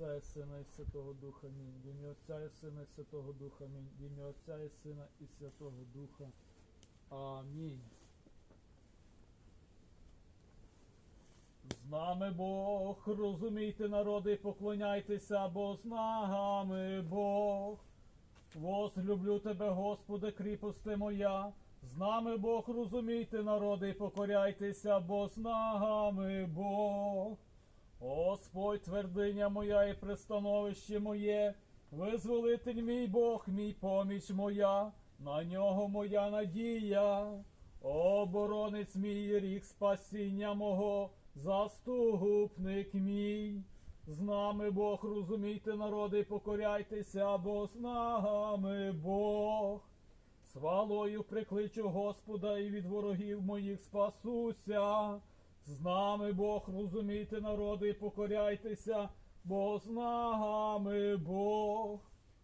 Отця і Сина і Святого Духа. Амінь. В ім'я Отця і Сина і Святого Духа. Амінь. В ім'я Отця і Сина і Святого Духа. Амінь. З нами Бог, розумійте народи, поклоняйтеся, бо з нами Бог. Возлюблю тебе, Господи, кріпости моя. З нами Бог, розумійте народи, покоряйтеся, бо з нами Бог. Господь, твердиня моя і пристановище моє, визволитель мій Бог, мій поміч моя, на нього моя надія, оборонець мій рік спасіння мого, заступник мій. З нами Бог, розумійте, народи, покоряйтеся, бо з нами Бог. Свалою прикличу Господа і від ворогів моїх спасуся. З нами Бог, розумійте, народи, покоряйтеся, бо з нами Бог.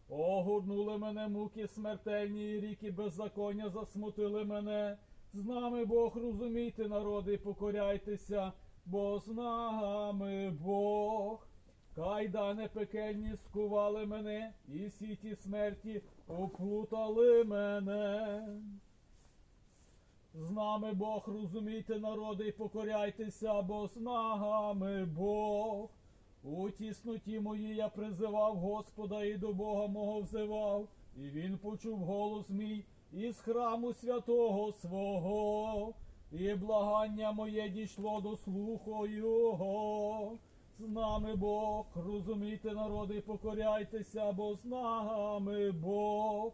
Огорнули мене муки смертельні, і ріки беззаконня засмутили мене. З нами Бог, розумійте, народи, покоряйтеся, бо з нами Бог. Кайдани пекельні скували мене, і сіті смерті оплутали мене. З нами Бог, розумійте, народи, і покоряйтеся, бо з нами Бог. У тісноті моїй я призивав Господа і до Бога мого взивав, і він почув голос мій із храму святого свого, і благання моє дійшло до слуху Його. З нами Бог, розумійте, народи, покоряйтеся, бо з нами Бог.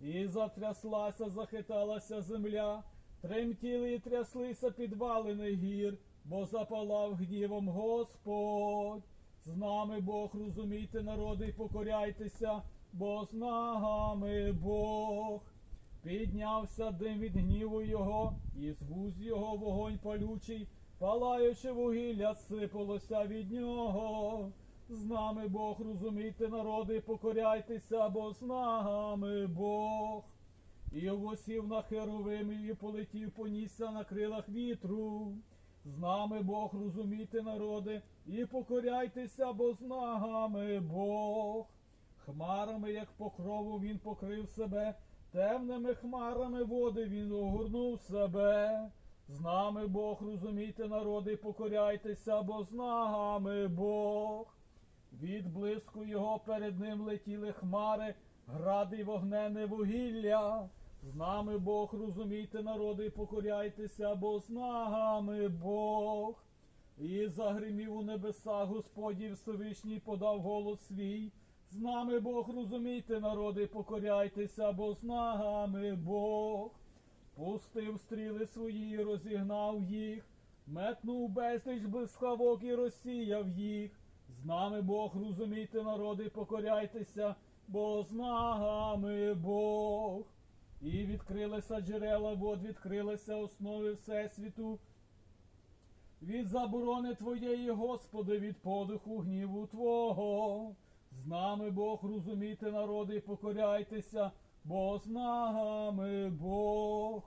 І затряслася, захиталася земля, тремтіли і тряслися підвалини гір, бо запалав гнівом Господь. З нами Бог, розумійте, народи, покоряйтеся, бо з нами Бог. Піднявся дим від гніву його, і з вуз його вогонь палючий, палаючи вугілля, сипалося від нього. З нами Бог, розумійте, народи, покоряйтеся, бо з нами Бог. І восів на херовимі і полетів, понісся на крилах вітру. З нами Бог, розумійте, народи, і покоряйтеся, бо з нами Бог. Хмарами, як покрову, він покрив себе, темними хмарами води він огорнув себе. З нами Бог, розумійте, народи, покоряйтеся, бо з нами Бог. Від блиску його перед ним летіли хмари, гради вогнене вугілля. З нами Бог, розумійте, народи, покоряйтеся, бо з нами Бог. І загримів у небеса Господів Всевишній подав голос свій. З нами Бог, розумійте, народи, покоряйтеся, бо з нами Бог. Пустив стріли свої, розігнав їх, метнув безліч блискавок і розсіяв їх. З нами Бог, розумійте, народи, покоряйтеся, бо з нами Бог. І відкрилися джерела вод, відкрилися основи Всесвіту. Від заборони Твоєї, Господи, від подиху гніву Твого. З нами Бог, розумійте, народи, і покоряйтеся, бо з нами Бог.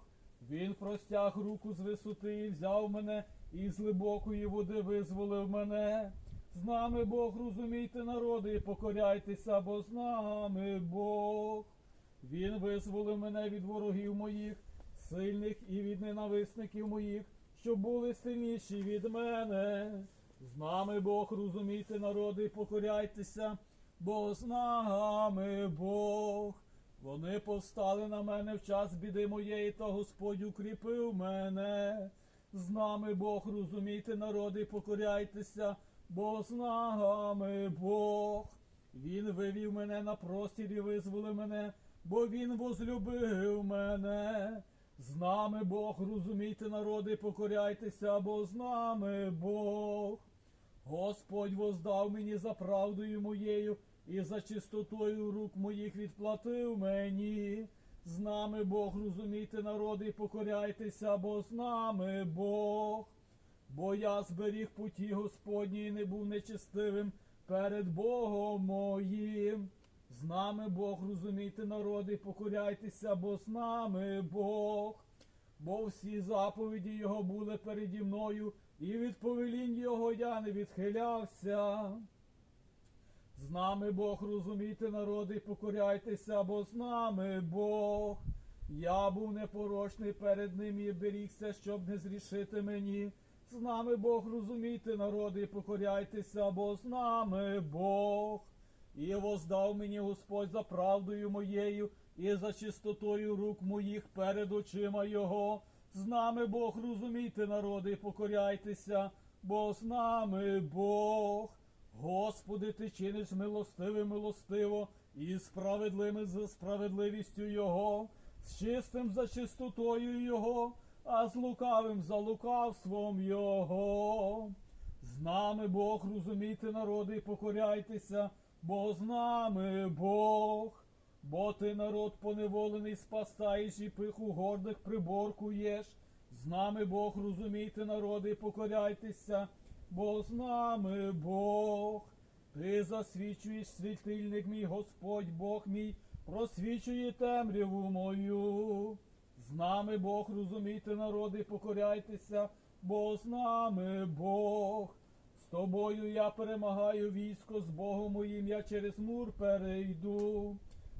Він простяг руку з висоти і взяв мене, і з глибокої води визволив мене. З нами Бог, розумійте, народи, покоряйтеся, бо з нами Бог. Він визволив мене від ворогів моїх, сильних і від ненависників моїх, що були сильніші від мене. З нами Бог, розумійте, народи, покоряйтеся, бо з нами Бог. Вони повстали на мене в час біди моєї, та Господь укріпив мене. З нами Бог, розумійте, народи, покоряйтеся, бо з нами Бог. Він вивів мене на простір і визволив мене, бо Він возлюбив мене. З нами Бог, розумійте, народи, покоряйтеся, бо з нами Бог. Господь воздав мені за правдою моєю і за чистотою рук моїх відплатив мені. З нами Бог, розумійте, народи, покоряйтеся, бо з нами Бог. Бо я зберіг путі Господні і не був нечестивим перед Богом моїм. З нами Бог, розумійте, народи, покоряйтеся, бо з нами Бог. Бо всі заповіді Його були переді мною, і від повелінь Його я не відхилявся. З нами Бог, розумійте, народи, покоряйтеся, бо з нами Бог. Я був непорочний перед ним і берігся, щоб не зрішити мені. З нами Бог, розумійте, народи, і покоряйтеся, бо з нами Бог. І воздав мені Господь за правдою моєю і за чистотою рук моїх перед очима Його. З нами Бог, розумійте, народи, і покоряйтеся, бо з нами Бог. Господи, ти чиниш милостиве милостиво, і справедливим за справедливістю Його, з чистим за чистотою Його, а з лукавим за лукавством Його. З нами Бог, розумійте, народи, і покоряйтеся, бо з нами Бог. Бо ти народ поневолений спасаєш і пиху гордих приборкуєш. З нами Бог, розумійте, народи, і покоряйтеся, бо з нами Бог. Ти засвічуєш світильник мій, Господь Бог мій, просвічує темряву мою. З нами Бог, розумійте, народи, покоряйтеся, бо з нами Бог. З тобою я перемагаю військо, з Богом моїм я через мур перейду.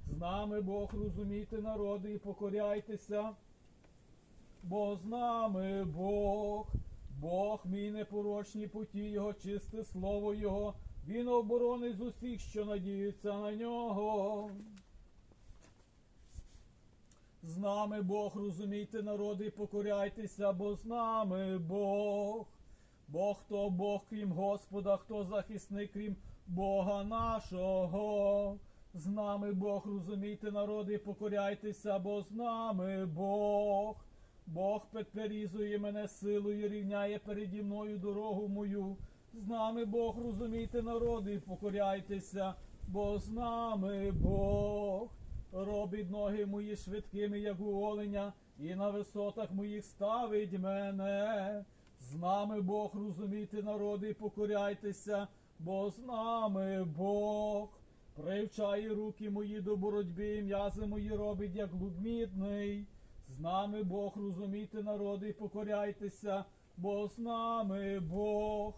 З нами Бог, розумійте, народи, і покоряйтеся, бо з нами Бог, Бог мій непорочні путі Його, чисте слово Його, Він оборонить з усіх, що надіються на нього. З нами Бог, розумійте, народи, і покоряйтеся, бо з нами Бог. Бо хто Бог, крім Господа, хто захисник, крім Бога нашого. З нами Бог, розумійте, народи, і покоряйтеся, бо з нами Бог. Бог підперізує мене силою, рівняє переді мною дорогу мою. З нами Бог, розумійте, народи, і покоряйтеся, бо з нами Бог. Робить ноги мої швидкими, як у оленя, і на висотах моїх ставить мене. З нами Бог, розумійте, народи, і покоряйтеся, бо з нами Бог. Привчає руки мої до боротьби, і м'язи мої робить, як лукмідний. З нами Бог, розумійте, народи, і покоряйтеся, бо з нами Бог.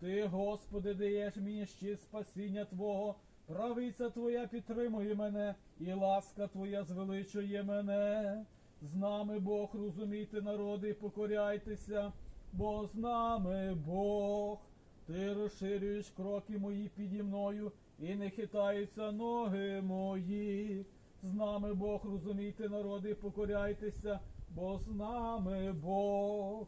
Ти, Господи, даєш мені щит спасіння Твого, правиця Твоя підтримує мене, і ласка Твоя звеличує мене. З нами Бог, розумійте, народи, і покоряйтеся, бо з нами Бог. Ти розширюєш кроки мої піді мною, і не хитаються ноги мої. З нами Бог, розумійте, народи, і покоряйтеся, бо з нами Бог.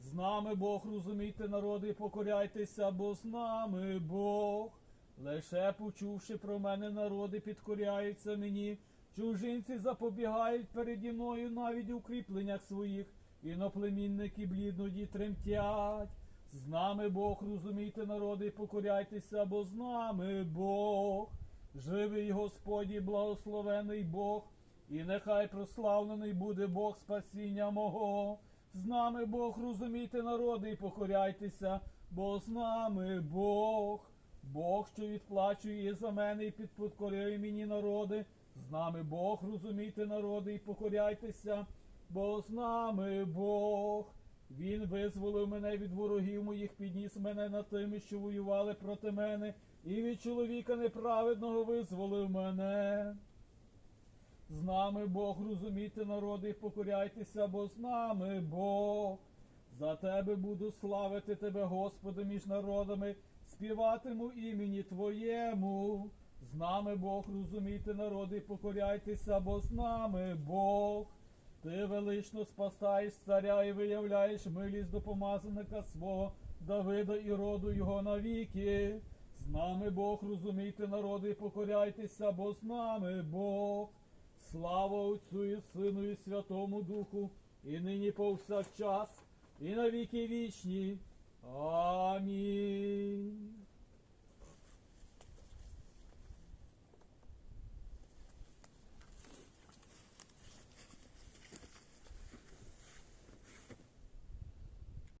З нами Бог, розумійте, народи, і покоряйтеся, бо з нами Бог. Лише почувши про мене, народи підкоряються мені. Чужинці запобігають переді мною навіть у кріпленнях своїх, іноплемінники блідноді тремтять. З нами Бог, розумійте, народи, покоряйтеся, бо з нами Бог. Живий Господь і благословений Бог, і нехай прославлений буде Бог спасіння мого. З нами Бог, розумійте, народи, і покоряйтеся, бо з нами Бог. Бог, що відплачує за мене і підпокорює мені народи. З нами Бог, розумійте, народи, і покоряйтеся, бо з нами Бог. Він визволив мене від ворогів моїх, підніс мене над тими, що воювали проти мене, і від чоловіка неправедного визволив мене. З нами Бог, розумійте, народи, і покоряйтеся, бо з нами Бог. За тебе буду славити тебе, Господи, між народами, співатиму імені Твоєму. З нами Бог, розумійте, народи, покоряйтеся, бо з нами Бог. Ти велично спасаєш царя і виявляєш милість до помазаника свого Давида і роду його навіки. З нами Бог, розумійте, народи, покоряйтеся, бо з нами Бог. Слава Отцю і Сину, і Святому Духу, і нині повсякчас, і на віки вічні. Амінь.